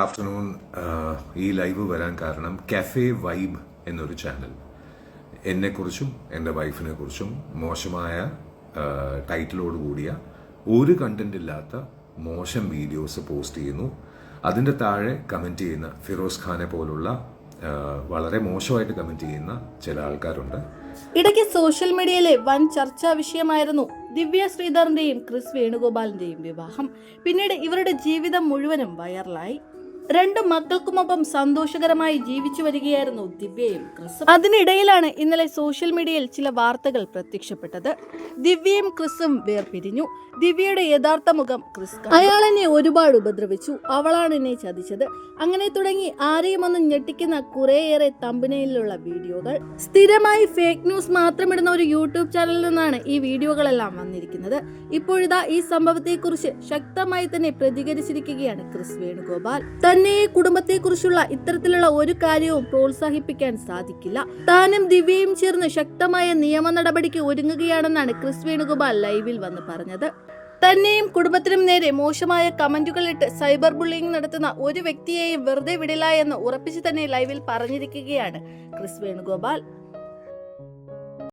Afternoon ഈ live വരാൻ കാരണം കഫേ വൈബ് എന്നൊരു ചാനൽ എന്നെക്കുറിച്ചും എന്റെ വൈഫിനെ കുറിച്ചും മോശമായ ടൈറ്റിലോട് കൂടിയ ഒരു കണ്ടന്റ് ഇല്ലാത്ത മോശം വീഡിയോസ് പോസ്റ്റ് ചെയ്യുന്നു. അതിന്റെ താഴെ കമന്റ് ചെയ്യുന്ന ഫിറോസ് ഖാനെ പോലുള്ള വളരെ മോശമായിട്ട് കമന്റ് ചെയ്യുന്ന ചില ആൾക്കാരുണ്ട്. ഇടയ്ക്ക് സോഷ്യൽ മീഡിയയിലെ വൻ ചർച്ചാ വിഷയമായിരുന്നു ദിവ്യ ശ്രീധറിന്റെയും ക്രിസ് വേണുഗോപാലിന്റെയും വിവാഹം. പിന്നീട് ഇവരുടെ ജീവിതം മുഴുവനും വൈറലായി രണ്ട് മക്കൾക്കുമൊപ്പം സന്തോഷകരമായി ജീവിച്ചു വരികയായിരുന്നു ദിവ്യയും ക്രിസും അതിനിടയിലാണ് ഇന്നലെ സോഷ്യൽ മീഡിയയിൽ ചില വാർത്തകൾ പ്രത്യക്ഷപ്പെട്ടത്. ദിവ്യയും ക്രിസും വേർപിരിഞ്ഞു. ദിവ്യയുടെ യഥാർത്ഥ മുഖം ക്രിസ്. അയാൾ എന്നെ ഒരുപാട് ഉപദ്രവിച്ചു. അവളാണ് എന്നെ ചതിച്ചത്. അങ്ങനെ തുടങ്ങി ആരെയും ഒന്നും ഞെട്ടിക്കുന്ന കുറെയേറെ തമ്പനയിലുള്ള വീഡിയോകൾ. സ്ഥിരമായി ഫേക്ക് ന്യൂസ് മാത്രമിടുന്ന ഒരു യൂട്യൂബ് ചാനലിൽ നിന്നാണ് ഈ വീഡിയോകളെല്ലാം വന്നിരിക്കുന്നത്. ഇപ്പോഴിതാ ഈ സംഭവത്തെക്കുറിച്ച് ശക്തമായി തന്നെ പ്രതികരിച്ചിരിക്കുകയാണ് ക്രിസ് വേണുഗോപാൽ. തന്നെ കുടുംബത്തെക്കുറിച്ചുള്ള ഇത്തരത്തിലുള്ള ഒരു കാര്യവും പ്രോത്സാഹിപ്പിക്കാൻ സാധിക്കില്ല. താനും ദിവ്യയും ചേർന്ന് ശക്തമായ നിയമ നടപടിക്ക് ഒരുങ്ങുകയാണെന്നാണ് ക്രിസ് വേണുഗോപാൽ ലൈവിൽ വന്ന് പറഞ്ഞത്. തന്നെയും കുടുംബത്തിനും നേരെ മോശമായ കമന്റുകളിട്ട് സൈബർ ബുള്ളിംഗ് നടത്തുന്ന ഒരു വ്യക്തിയെയും വെറുതെ വിടില്ല എന്ന് ഉറപ്പിച്ച് തന്നെ ലൈവിൽ പറഞ്ഞിരിക്കുകയാണ് ക്രിസ് വേണുഗോപാൽ.